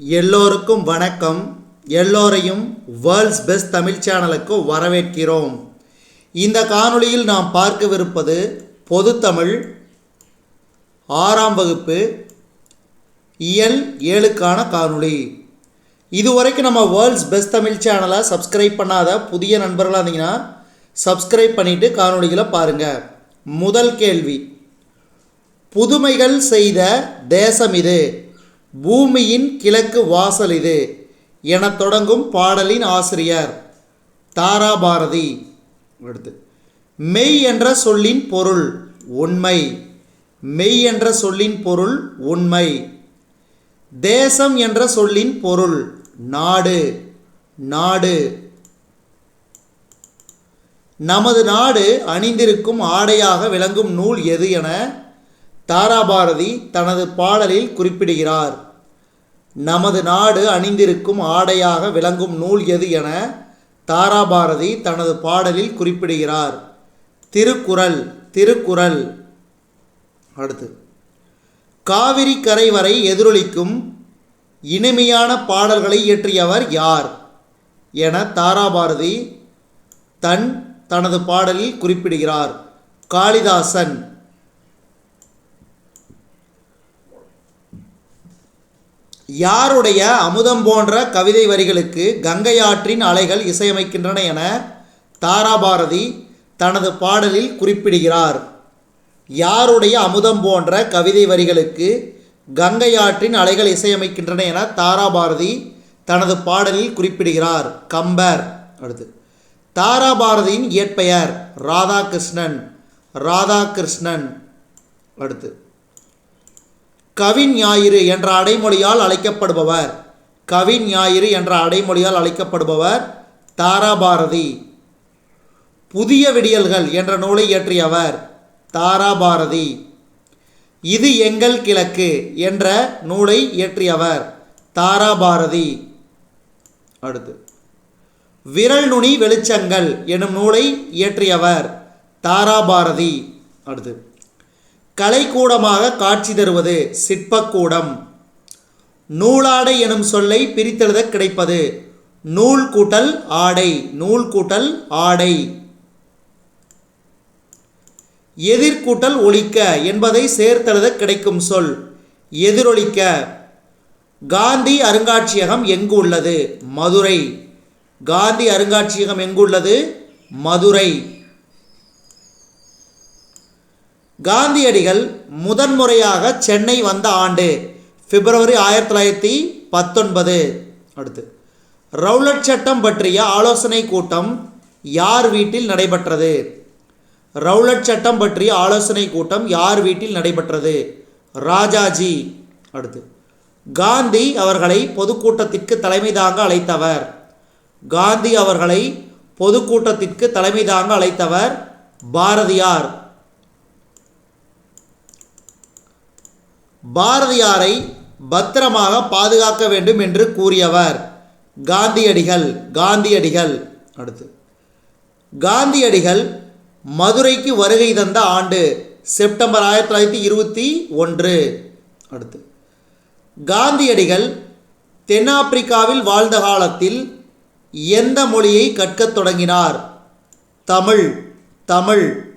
எல்லோருக்கும் வணக்கம். எல்லோரையும் வேர்ல்ட்ஸ் பெஸ்ட் தமிழ் சேனலுக்கு வரவேற்கிறோம். இந்த காணொளியில் நாம் பார்க்கவிருப்பது பொதுத்தமிழ் ஆறாம் வகுப்பு இயல் ஏழுக்கான காணொளி. இதுவரைக்கும் நம்ம வேர்ல்ட்ஸ் பெஸ்ட் தமிழ் சேனலை சப்ஸ்கிரைப் பண்ணாத புதிய நண்பர்களாக இருந்தீங்கன்னா சப்ஸ்கிரைப் பண்ணிவிட்டு காணொலிகளை பாருங்கள் முதல் கேள்வி. புதுமைகள் செய்த தேசம் இது. பூமியின் கிழக்கு வாசல் இது என தொடங்கும் பாடலின் ஆசிரியர் தாராபாரதி. அடுத்து மெய் என்ற சொல்லின் பொருள் உண்மை. மெய் என்ற சொல்லின் பொருள் உண்மை. தேசம் என்ற சொல்லின் பொருள் நாடு. நாடு. நமது நாடு அணிந்திருக்கும் ஆடையாக விளங்கும் நூல் எது என தாராபாரதி தனது பாடலில் குறிப்பிடுகிறார் நமது நாடு அணிந்திருக்கும் ஆடையாக விளங்கும் நூல் எது என தாராபாரதி தனது பாடலில் குறிப்பிடுகிறார். திருக்குறள் திருக்குறள். அடுத்து காவிரி கரை வரை எதிரொலிக்கும் இனிமையான பாடல்களை இயற்றியவர் யார்? என தாராபாரதி தன் தனது பாடலில் குறிப்பிடுகிறார். காளிதாசன். யாருடைய அமுதம் போன்ற கவிதை வரிகளுக்கு கங்கை ஆற்றின் அலைகள் இசையமைக்கின்றன என தாராபாரதி தனது பாடலில் குறிப்பிடுகிறார். யாருடைய அமுதம் போன்ற கவிதை வரிகளுக்கு கங்கை ஆற்றின் அலைகள் இசையமைக்கின்றன என தாராபாரதி தனது பாடலில் குறிப்பிடுகிறார். கம்பர் அடுத்து. தாராபாரதியின் இயற்பெயர் ராதாகிருஷ்ணன் ராதாகிருஷ்ணன் அடுத்து. கவின் ஞாயிறு என்ற அடைமொழியால் அழைக்கப்படுபவர். கவின் ஞாயிறு என்ற அடைமொழியால் அழைக்கப்படுபவர் தாராபாரதி. புதிய விடியல்கள் என்ற நூலை இயற்றியவர் தாராபாரதி. இது எங்கள் கிழக்கு என்ற நூலை இயற்றியவர் தாராபாரதி. அடுத்து. விரல் நுனி வெளிச்சங்கள் எனும் நூலை இயற்றியவர் தாராபாரதி. அடுத்து. கலைக்கூடமாக காட்சி தருவது சிற்பக்கூடம். நூலாடை எனும் சொல்லை பிரித்தெழுத கிடைப்பது நூல் கூட்டல் ஆடை நூல் கூட்டல் ஆடை. எதிர்கூட்டல் ஒழிக்க என்பதை சேர்த்தெழுத கிடைக்கும் சொல் எதிரொலிக்க. காந்தி அருங்காட்சியகம் எங்கு உள்ளது மதுரை. காந்தி அருங்காட்சியகம் எங்குள்ளது? மதுரை. காந்தியடிகள் முதன்முறையாக சென்னை வந்த ஆண்டு பிப்ரவரி ஆயிரத்தி தொள்ளாயிரத்தி பத்தொன்பது. அடுத்து ரவுலட் சட்டம் பற்றிய ஆலோசனை கூட்டம் யார் வீட்டில் நடைபெற்றது? ரவுலட் சட்டம் பற்றிய ஆலோசனை கூட்டம் யார் வீட்டில் நடைபெற்றது? ராஜாஜி. அடுத்து காந்தி அவர்களை பொதுக்கூட்டத்திற்கு தலைமை தாங்க அழைத்தவர். காந்தி அவர்களை பொதுக்கூட்டத்திற்கு தலைமை தாங்க அழைத்தவர் பாரதியார். பாரதியாரை பத்திரமாக பாதுகாக்க வேண்டும் என்று கூறியவர். காந்தியடிகள் காந்தியடிகள். அடுத்து. காந்தியடிகள் மதுரைக்கு வருகை தந்த ஆண்டு செப்டம்பர் ஆயிரத்தி தொள்ளாயிரத்தி இருபத்தி ஒன்று. அடுத்து. காந்தியடிகள் தென்னாப்பிரிக்காவில் வாழ்ந்த காலத்தில் எந்த மொழியை கற்கத் தொடங்கினார்? தமிழ் தமிழ்.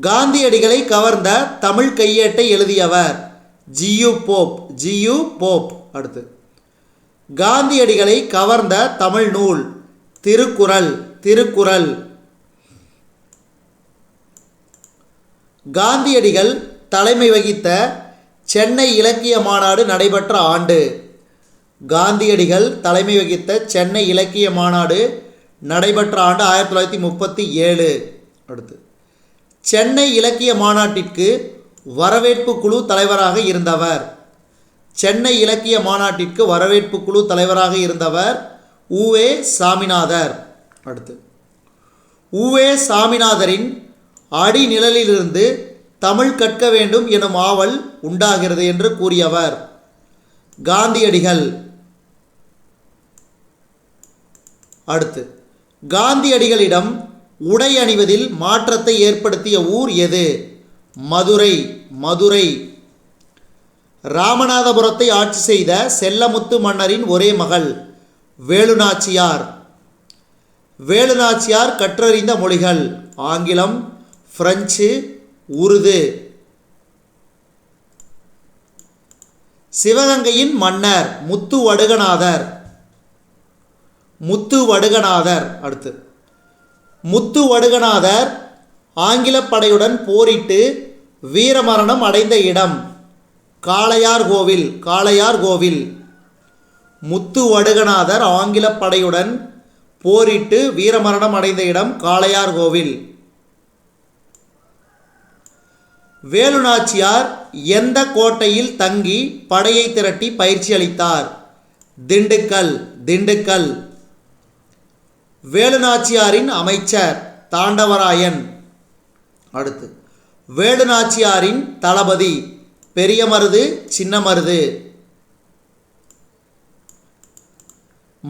காந்தியடிகளை கவர்ந்த தமிழ் கையேட்டை எழுதியவர் ஜியு போப் ஜியு போப். அடுத்து. காந்தியடிகளை கவர்ந்த தமிழ் நூல் திருக்குறள் திருக்குறள். காந்தியடிகள் தலைமை வகித்த சென்னை இலக்கிய மாநாடு நடைபெற்ற ஆண்டு. காந்தியடிகள் தலைமை வகித்த சென்னை இலக்கிய மாநாடு நடைபெற்ற ஆண்டு ஆயிரத்தி தொள்ளாயிரத்தி முப்பத்தி ஏழு. அடுத்து. சென்னை இலக்கிய மாநாட்டிற்கு வரவேற்பு குழு தலைவராக இருந்தவர். சென்னை இலக்கிய மாநாட்டிற்கு வரவேற்பு குழு தலைவராக இருந்தவர் உவே சாமிநாதர். அடுத்து உவே சாமிநாதரின் அடிநிழலிலிருந்து தமிழ் கற்க வேண்டும் எனும் ஆவல் உண்டாகிறது என்று கூறியவர். காந்தியடிகள். அடுத்து காந்தியடிகளிடம் உடை அணிவதில் மாற்றத்தை ஏற்படுத்திய ஊர் எது? மதுரை மதுரை. ராமநாதபுரத்தை ஆட்சி செய்த செல்லமுத்து மன்னரின் ஒரே மகள் வேலுநாச்சியார். வேலுநாச்சியார் கற்றறிந்த மொழிகள் ஆங்கிலம் பிரெஞ்சு உருது. சிவகங்கையின் மன்னர் முத்து வடுகநாதர். முத்து வடுகநாதர் அடுத்து. முத்து வடுகநாதர் ஆங்கிலப் படையுடன் போரிட்டு வீரமரணம் அடைந்த இடம் காளையார் கோவில் காளையார் கோவில். முத்து வடுகநாதர் ஆங்கிலப் படையுடன் போரிட்டு வீரமரணம் அடைந்த இடம் காளையார் கோவில். வேலுநாச்சியார் எந்த கோட்டையில் தங்கி படையை திரட்டி பயிற்சி அளித்தார்? திண்டுக்கல் திண்டுக்கல். வேலுநாச்சியாரின் அமைச்சர் தாண்டவராயன். அடுத்து வேலுநாச்சியாரின் தளபதி பெரிய மருது சின்ன மருது.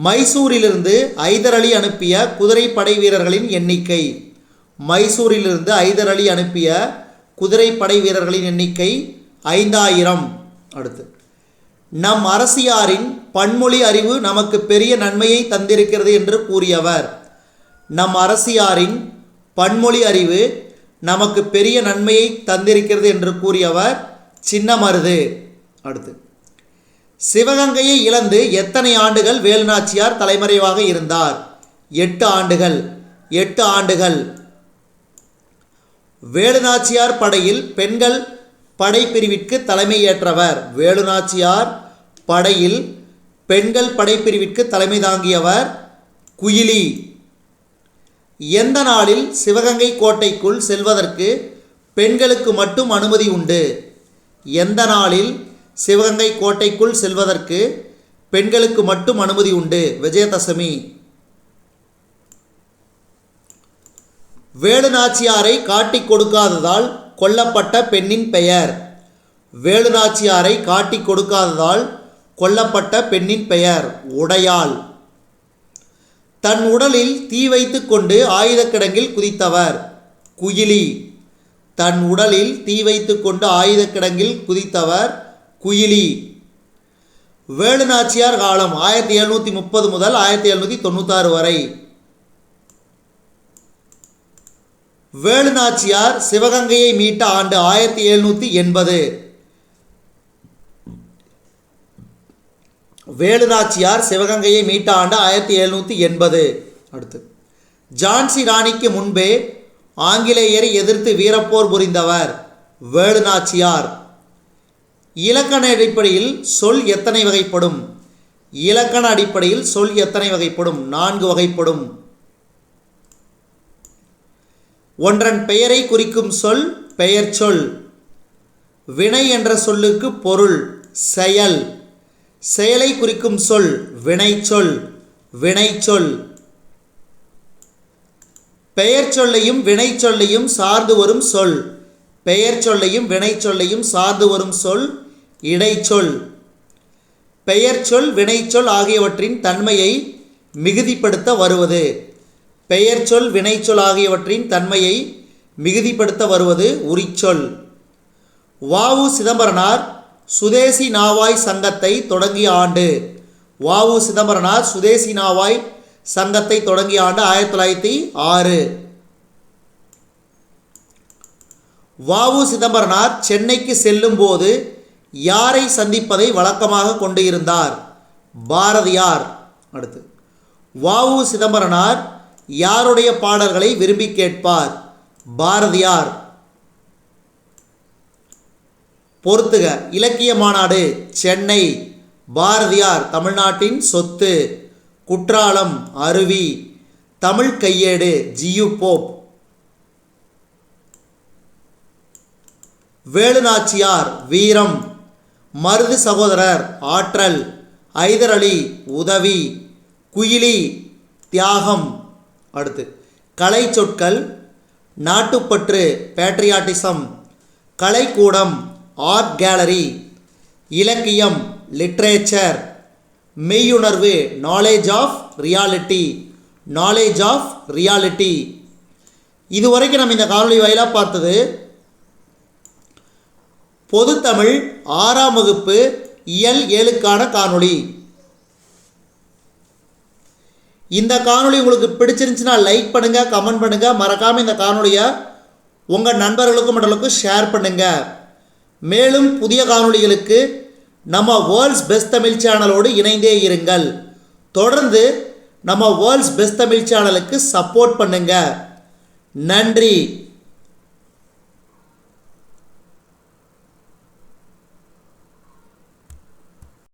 மைசூரிலிருந்து ஐதர் அலி அனுப்பிய குதிரைப்படை வீரர்களின் எண்ணிக்கை. மைசூரிலிருந்து ஐதர் அலி அனுப்பிய குதிரைப்படை வீரர்களின் எண்ணிக்கை ஐந்தாயிரம். அடுத்து நம் அரசியாரின் பன்மொழி அறிவு நமக்கு பெரிய நன்மையை தந்திருக்கிறது என்று கூறியவர். நம் அரசியாரின் பன்மொழி அறிவு நமக்கு பெரிய நன்மையை தந்திருக்கிறது என்று கூறியவர் சின்னமருது. அடுத்து. சிவகங்கையை இழந்து எத்தனை ஆண்டுகள் வேலுநாச்சியார் தலைமறைவாக இருந்தார்? எட்டு ஆண்டுகள் எட்டு ஆண்டுகள். வேலுநாச்சியார் படையில் பெண்கள் படைப்பிரிவிற்கு தலைமையேற்றவர். வேலுநாச்சியார் படையில் பெண்கள் படைப்பிரிவிற்கு தலைமை தாங்கியவர் குயிலி. எந்த நாளில் சிவகங்கை கோட்டைக்குள் செல்வதற்கு பெண்களுக்கு மட்டும் அனுமதி உண்டு? எந்த நாளில் சிவகங்கை கோட்டைக்குள் செல்வதற்கு பெண்களுக்கு மட்டும் அனுமதி உண்டு? விஜயதசமி. வேலுநாச்சியாரை காட்டிக் கொடுக்காததால் கொல்லப்பட்ட பெண்ணின் பெயர். வேலுநாச்சியாரை காட்டிக் கொடுக்காததால் கொல்லப்பட்ட பெண்ணின் பெயர் உடையாள். தன் உடலில் தீ வைத்து கொண்டு ஆயுதக்கிடங்கில் குதித்தவர். குயிலி. தன் உடலில் தீ வைத்து கொண்டு ஆயுதக்கிடங்கில் குதித்தவர் குயிலி. வேலுநாச்சியார் காலம் ஆயிரத்தி எழுநூற்றி முப்பது முதல் ஆயிரத்தி எழுநூற்றி தொண்ணூத்தாறு வரை. வேலுநாச்சியார் சிவகங்கையை மீட்ட ஆண்டு ஆயிரத்தி எழுநூற்றி எண்பது. வேலுநாச்சியார் சிவகங்கையை மீட்ட ஆண்டு ஆயிரத்தி எழுநூற்றி எண்பது. அடுத்து ஜான்சி ராணிக்கு முன்பே ஆங்கிலேயரை எதிர்த்து வீரப்போர் புரிந்தவர் வேலுநாச்சியார். இலக்கண அடிப்படையில் சொல் எத்தனை வகைப்படும்? இலக்கண அடிப்படையில் சொல் எத்தனை வகைப்படும்? நான்கு வகைப்படும். ஒன்றன் பெயரை குறிக்கும் சொல் பெயர் சொல். வினை என்ற சொல்லுக்கு பொருள் செயல். செயலை குறிக்கும் சொல் வினைச்சொல் வினைச்சொல் பெயர் சொல்லையும் வினைச்சொல்லையும் சார்ந்து வரும் சொல். பெயர் சொல்லையும் வினைச்சொல்லையும் சார்ந்து வரும் சொல் இடைச்சொல் பெயர் சொல் வினைச்சொல் ஆகியவற்றின் தன்மையை மிகுதிப்படுத்த வருவது. பெயர்ச்சொல் வினைச்சொல் ஆகியவற்றின் தன்மையை மிகுதிப்படுத்த வருவது உரிச்சொல். வாவு சிதம்பரனார் சுதேசி நாவாய் சங்கத்தை தொடங்கிய ஆண்டு. வாவு சிதம்பரனார் சுதேசி நாவாய் சங்கத்தை தொடங்கிய ஆண்டு ஆயிரத்தி தொள்ளாயிரத்தி ஆறு. வாவு சிதம்பரனார் சென்னைக்கு செல்லும் போது யாரை சந்திப்பதை வழக்கமாக கொண்டு இருந்தார்? பாரதியார். அடுத்து வாவு சிதம்பரனார் யாருடைய பாடல்களை விரும்பி கேட்பார்? பாரதியார். பொறுத்துக. இலக்கிய மாநாடு சென்னை. பாரதியார் தமிழ்நாட்டின் சொத்து. குற்றாலம் அருவி. தமிழ் கையேடு ஜியு போப். வேலுநாச்சியார் வீரம். மருது சகோதரர் ஆற்றல். ஹைதரலி உதவி. குயிலி தியாகம். அடுத்து கலை சொற்கள் நாட்டுப்பற்று பேட்ரியாட்டிசம் கலைக்கூடம் ஆர்ட் கேலரி இலக்கியம் லிட்ரேச்சர் மெய்யுணர்வு knowledge of reality knowledge of reality இதுவரைக்கும் நம்ம இந்த காணொலி வாயிலாக பார்த்தது பொதுத்தமிழ் ஆறாம் வகுப்பு இயல் ஏழுக்கான காணொளி. இந்த காணொளி உங்களுக்கு பிடிச்சிருந்துச்சுன்னா லைக் பண்ணுங்கள் கமெண்ட் பண்ணுங்கள் மறக்காமல் இந்த காணொலியை உங்கள் நண்பர்களுக்கும் மற்றவர்களுக்கும் ஷேர் பண்ணுங்கள் மேலும் புதிய காணொளிகளுக்கு நம்ம வேர்ல்ட்ஸ் பெஸ்ட் தமிழ் சேனலோடு இணைந்தே இருங்கள். தொடர்ந்து நம்ம வேர்ல்ட்ஸ் பெஸ்ட் தமிழ் சேனலுக்கு சப்போர்ட் பண்ணுங்கள் நன்றி.